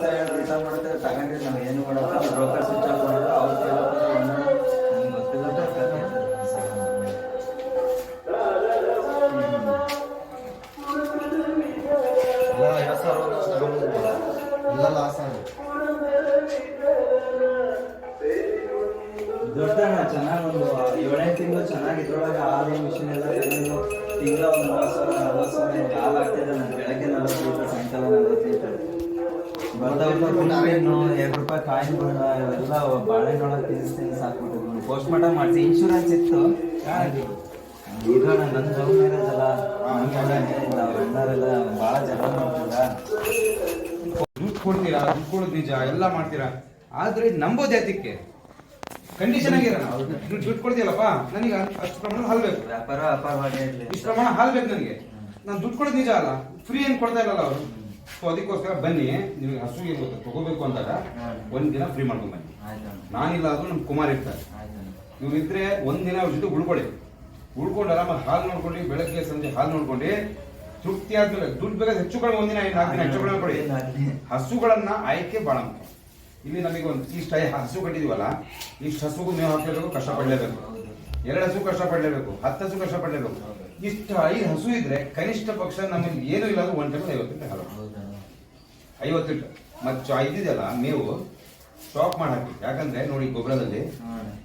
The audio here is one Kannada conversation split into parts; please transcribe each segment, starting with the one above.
ಮಾಡ್ತಾರೆ ರಿಟರ್ನ್ ಮಾಡ್ತಾರೆ ತಗೊಂಡ್ರೆ ನಾವು ಏನು ಮಾಡೋದು ಬ್ರೋಕರ್ ಸ್ವಿಚ್ ಆಫ್ ಮಾಡೋದು ಅವ್ರು ಕೇಳೋದು ನಮ್ಗೆ ಗೊತ್ತಿಲ್ಲ ದೊಡ್ಡಣ್ಣ ಚೆನ್ನಾಗಿ ಒಂದು ಏಳೆಂಟು ತಿಂಗಳು ಚೆನ್ನಾಗಿ ಇದ್ರೊಳಗೆ ಹಾಲು ಮಿಷಿನ್ ಎಲ್ಲ ತಗೊಂಡು ತಿಂಗಳ ಒಂದು ಮೂವತ್ತು ಸಾವಿರ ನಲ್ವತ್ತು ಸಾವಿರ ಹಾಲು ಆಗ್ತಿದೆ ನಾನು ಬೆಳಗ್ಗೆ ನಲ್ವತ್ತು ಲೀಟರ್ ಸಾಯಂಕಾಲ ನಲ್ವತ್ತು ಲೀಟರ್ ಬರ್ತಾವ್ರು ಎರಡು ರೂಪಾಯಿ ಕಾಯಿನ್ ಇವೆಲ್ಲ ಬಾಳೆಹಣ್ಣೊಳಗೆ ತಿನ್ನಿಸ್ ತಿನ್ನಿಸ್ ಹಾಕ್ಬಿಟ್ಟಿದ್ವಿ ಪೋಸ್ಟ್ ಮಾರ್ಟಮ್ ಮಾಡಿಸಿ. ಇನ್ಶೂರೆನ್ಸ್ ಇತ್ತು. ಈಗ ನನ್ನ ಲವ್ ಮ್ಯಾರೇಜ್ ಅಲ್ಲ. ಅಣ್ಣರೆಲ್ಲ ಭಾಳ ಜನ ಮಾಡ್ತಿಲ್ಲ ದುಡ್ಡು ಕೊಡ್ತೀರಾ? ದುಡ್ಡು ಕೊಡೋದು ನಿಜ. ಎಲ್ಲ ಮಾಡ್ತೀರಾ? ಆದ್ರೆ ನಂಬೋದು ಜಾತಿಕ್ಕೆ ಕಂಡೀಷನ್ ಆಗಿರೋಣ ದುಡ್ಡು ಕೊಡ್ತೀಯಲ್ಲಪ್ಪ? ನನಗೆ ಅಷ್ಟು ಪ್ರಮಾಣ ಹಾಲು ಬೇಕು. ವ್ಯಾಪಾರ ಅಪಾರವಾಗಿ ಇಷ್ಟು ಪ್ರಮಾಣ ಹಾಲು ಬೇಕು ನನಗೆ. ನಾನು ದುಡ್ಡು ಕೊಡೋದು ನಿಜ ಅಲ್ಲ. ಫ್ರೀ ಏನು ಕೊಡ್ತಾ ಇರಲ್ಲ ಅವರು? ಸೊ ಅದಕ್ಕೋಸ್ಕರ ಬನ್ನಿ. ನಿಮಗೆ ಹಸು ಏನು ಗೊತ್ತಾ? ತಗೋಬೇಕು ಅಂದಾಗ ಒಂದ್ ದಿನ ಫ್ರೀ ಮಾಡ್ಕೊಂಡ್ ಬನ್ನಿ. ನಾನಿಲ್ಲ ಆದ್ರೂ ನಮ್ಮ ಕುಮಾರ್ ಇರ್ತಾರೆ. ಇವ್ರು ಇದ್ರೆ ಒಂದ್ ದಿನ ಅವ್ರ ಜೊತೆ ಉಳ್ಕೊಳ್ಳಿ. ಉಳ್ಕೊಂಡು ಆರಾಮ ಹಾಲು ನೋಡ್ಕೊಂಡು ಬೆಳಗ್ಗೆ ಸಂಜೆ ಹಾಲು ನೋಡ್ಕೊಂಡು ತೃಪ್ತಿ ಆದ್ಮೇಲೆ ದುಡ್ಡು ಬೇಕಾದ್ರೆ ಹೆಚ್ಚು ಕಡಿಮೆ ಒಂದಿನ ಐದು ನಾಲ್ಕು ದಿನ ಹೆಚ್ಚು ಕಡಿಮೆ ಕೊಡಿ. ಹಸುಗಳನ್ನ ಆಯ್ಕೆ ಬಹಳ ಮುಖ್ಯ. ಇಲ್ಲಿ ನಮಗೆ ಒಂದು ಇಷ್ಟ ಹಸು ಕಟ್ಟಿದೀವಲ್ಲ ಇಷ್ಟು ಹಸುಗೂ ಮೇವು ಹಾಕಲೇಬೇಕು ಕಷ್ಟ ಪಡಲೇಬೇಕು. ಎರಡು ಹಸು ಕಷ್ಟ ಪಡಲೇಬೇಕು ಹತ್ತು ಹಸು ಕಷ್ಟ ಪಡಲೇಬೇಕು. ಇಷ್ಟು ಐದು ಹಸು ಇದ್ರೆ ಕನಿಷ್ಠ ಪಕ್ಷ ನಮಗೆ ಏನು ಇಲ್ಲ ಅಂದ್ರೆ ಒನ್ ಟೈಮ್ ಐವತ್ತು ಲೀಟರ್ ಹಾಲು ಐವತ್ತು ಲೀಟರ್ ಮತ್ತೆ ಇದೆಯಲ್ಲ ಮೇವು ಸ್ಟಾಪ್ ಮಾಡಿ ಹಾಕಿ ಯಾಕಂದ್ರೆ ನೋಡಿ ಗೊಬ್ಬರದಲ್ಲಿ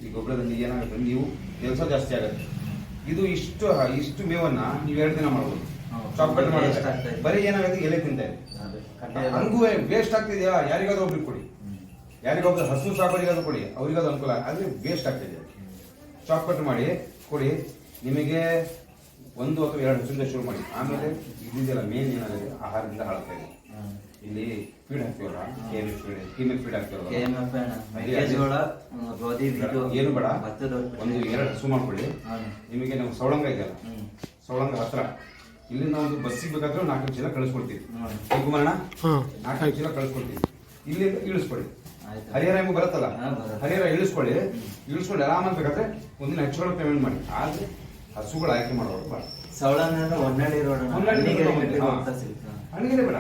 ಈ ಗೊಬ್ಬರದಲ್ಲಿ ಏನಾಗುತ್ತೆ? ನೀವು ಕೆಲಸ ಜಾಸ್ತಿ ಆಗುತ್ತೆ. ಇದು ಇಷ್ಟು ಇಷ್ಟು ಮೇವನ್ನ ನೀವು ಎರಡು ದಿನ ಮಾಡ್ಬೋದು. ಸ್ಟಾಪ್ ಕಟ್ ಮಾಡಿ ಬರೀ ಏನಾಗುತ್ತೆ? ಎಲೆ ತಿಂತಾ ಇದೆ. ಹಂಗೂ ವೇಸ್ಟ್ ಆಗ್ತಿದೆಯಾ? ಯಾರಿಗಾದ್ರೂ ಒಬ್ರಿಗೆ ಕೊಡಿ. ಯಾರಿಗಾದ್ರೂ ಯಾರಿಗೊಬ್ಬರು ಹಸು ಸಾಕೋರಿಗಾದ್ರೂ ಕೊಡಿ. ಅವ್ರಿಗಾದ್ರೂ ಅನುಕೂಲ ಆದ್ರೆ ವೇಸ್ಟ್ ಆಗ್ತಿದೆ ಸ್ಟಾಪ್ ಕಟ್ ಮಾಡಿ ಕೊಡಿ. ನಿಮಗೆ ಒಂದು ಅಥವಾ ಎರಡು ಹಸುವಿಂದ ಶುರು ಮಾಡಿ. ಆಮೇಲೆ ಇದೆಯಲ್ಲ ಮೇನ್ ಏನಾದ್ರೆ ಆಹಾರದಿಂದ ಹಾಳಾಗ್ತಾ ಇದೆ. ಇಲ್ಲಿ ಫೀಡ್ ಹಾಕ್ತೀವಲ್ಲ? ಕೆ ಎಂ ಫೀಡ್ ಕೀಮೆ ಫೀಡ್ ಹಾಕ್ತೀವಲ್ಲ ಏನು ಬೇಡ. ಒಂದು ಎರಡು ಹಸು ಮಾಡ್ಕೊಳ್ಳಿ. ನಿಮಗೆ ನಾವು ಸೌಳಂಗ ಇದೆಯಲ್ಲ. ಸೌಳಂಗ ಹತ್ರ. ಇಲ್ಲಿಂದ ಒಂದು ಬಸ್ಸಿಗೆ ಬೇಕಾದ್ರೆ ನಾಲ್ಕು ಚೀಲ ಕಳಿಸ್ಕೊಡ್ತೀವಿ. ಕುಮಾರಣ ನಾಲ್ಕು ಚೀಲ ಕಳಿಸ್ಕೊಡ್ತೀವಿ. ಇಲ್ಲಿ ಇಳಿಸ್ಕೊಳ್ಳಿ. ಆಯ್ತು. ಹರಿಹರ ಹೆಂಗ್ ಬರುತ್ತಲ್ಲ? ಹರಿಹರ ಇಳಿಸ್ಕೊಳ್ಳಿ. ಇಳಿಸ್ಕೊಳ್ಳಿ. ಆರಾಮ ಬೇಕಾದ್ರೆ ಒಂದಿನ ಹೆಚ್ಚು ಪೇಮೆಂಟ್ ಮಾಡಿ. ಆದ್ರೆ ಹಸುಗಳು ಆಯ್ಕೆ ಮಾಡೋರು ಬೇಡ ಸವಳಂಗ ಅಂದ್ರೆ ಹೊನ್ನಳ್ಳಿ ರೋಡ್ ಅಣ್ಣ. ಹೊನ್ನಳ್ಳಿ ಹಳ್ಳಿಗೆರೆ road ಬಿಟ್ಟು ಹಾ. ಹೋಗ್ತಾ ಸಿಗುತ್ತೆ. ಹಣಗೆರೆ ಬೇಡ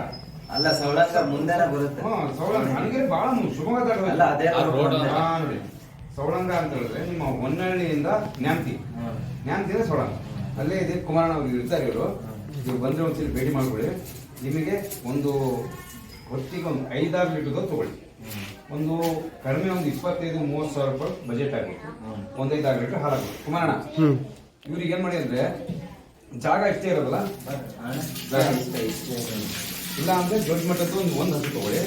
ಅಲ್ಲ ಸವಳಂಗ ಮುಂದೆನೆ ಬರುತ್ತೆ. ಹಾ ಸೌಳಂಗ ಹಣಗೆರೆ ಬಹಳ ಶಿವಮೊಗ್ಗ ದಾಟಿ ಅಲ್ಲ ಅದೇ ಆ road road ಹಾ, ನೋಡಿ. ಸೌಳಂಗ ಅಂತ ಹೇಳಿದ್ರೆ ನಿಮ್ಮ ಹೊನ್ನಳ್ಳಿಯಿಂದ ನ್ಯಾಮ್ತಿ. ನ್ಯಾಮ್ತಿಯಿಂದ ಸೌಳಂಗ ಅಲ್ಲೇ ಇದೆ ಕುಮಾರಣ್ಣ ಅವ್ರು ಇರ್ತಾರೆ ಇವರು. ನೀವು ಬಂದ್ರೆ ಒಂದ್ಸಲಿ ಭೇಟಿ ಮಾಡ್ಕೊಳ್ಳಿ. ನಿಮಗೆ ಒಂದು ಹೊತ್ತಿಗೆ ಒಂದು ಐದಾರು ಲೀಟರ್ ತಗೊಳ್ಳಿ. ಒಂದು ಕಡಿಮೆ ಒಂದು ಇಪ್ಪತ್ತೈದು ಮೂವತ್ತು ಸಾವಿರ ರೂಪಾಯಿ ಬಜೆಟ್ ಆಗಬೇಕು. ಒಂದೈದು ಲೀಟರ್ ಹಾಳಾಗಬೇಕು ಕುಮಾರಣ್ಣ. ಇವ್ರಿಗೆ ಏನ್ ಮಾಡಿ ಅಂದ್ರೆ ಜಾಗ ಇಷ್ಟೇ ಇರೋದಲ್ಲ? ಅಣ್ಣ, ಜಾಗ ಇಷ್ಟ ಇಷ್ಟ ಇಲ್ಲ ಅಂದ್ರೆ ದೊಡ್ಡ ಮಟ್ಟದ್ದು ಒಂದು ಒಂದು ಹಸು ತಗೊಳ್ಳಿ.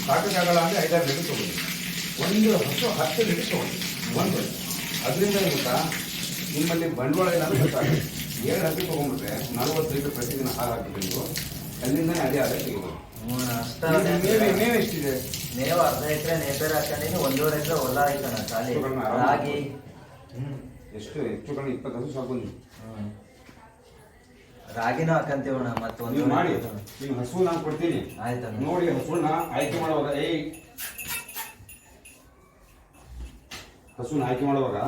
ಸಾಕು ಸಾಕಾಗಲ್ಲ ಅಂದ್ರೆ ಐದಾರು ಲೀಟರ್ ತಗೊಳ್ಳಿ. ಒಂದು ಹಸು ಹತ್ತು ಲೀಟರ್ ತಗೊಳ್ಳಿ. ಒಂದು. ಅದರಿಂದ ಏನಂತ ಗೊತ್ತಾ? ನಿಮ್ಮಲ್ಲಿ ಬಂಡವಾಳ ಇಲ್ಲ ಅಂತ ಗೊತ್ತಾಗುತ್ತೆ ಎರಡು ಹಸು ತಗೊಂಡ್ಬಿಟ್ರೆ ನಲವತ್ತು ಲೀಟರ್ ಪ್ರತಿದಿನ ಹಾಲು ಹಾಕಬೇಕು ಅಲ್ಲಿಂದ ಅಲ್ಲಿಂದನೇ ಅದೇ ಆದಾಯ ತೆಗಿಬೋದು ಹ್ಮ್, ಅಷ್ಟ ಮೇವು- ಎಷ್ಟಿದೆ? ಮೇವು ಅರ್ಧ ಎಕರೆ ನೇಪೇರ್ ಹಾಕೊಂಡಿನಿ ಒಂದೂವರೆ ಎಕರೆ ಹೊಲ ಐತಣ್ಣ ಖಾಲಿ. ರಾಗಿ. ಎಷ್ಟು? ಹೆಚ್ಚು ಕಡಿಮೆ ಇಪ್ಪತ್ತು ಹಸು ಸಾಕು ನೀವು. ರಾಗಿನೂ ಹಾಕಂತೀವಣ್ಣ ಮತ್ತೆ ಒಂದು ನೀವು ಮಾಡಿ ನೀವು ಹಸು ನಾನು ಕೊಡ್ತೀನಿ. ಆಯ್ತಾ ನೋಡಿ ಹಸುನ ಆಯ್ಕೆ ಮಾಡುವಾಗ ಏಯ್. ಹಸುನ ಆಯ್ಕೆ ಮಾಡುವಾಗ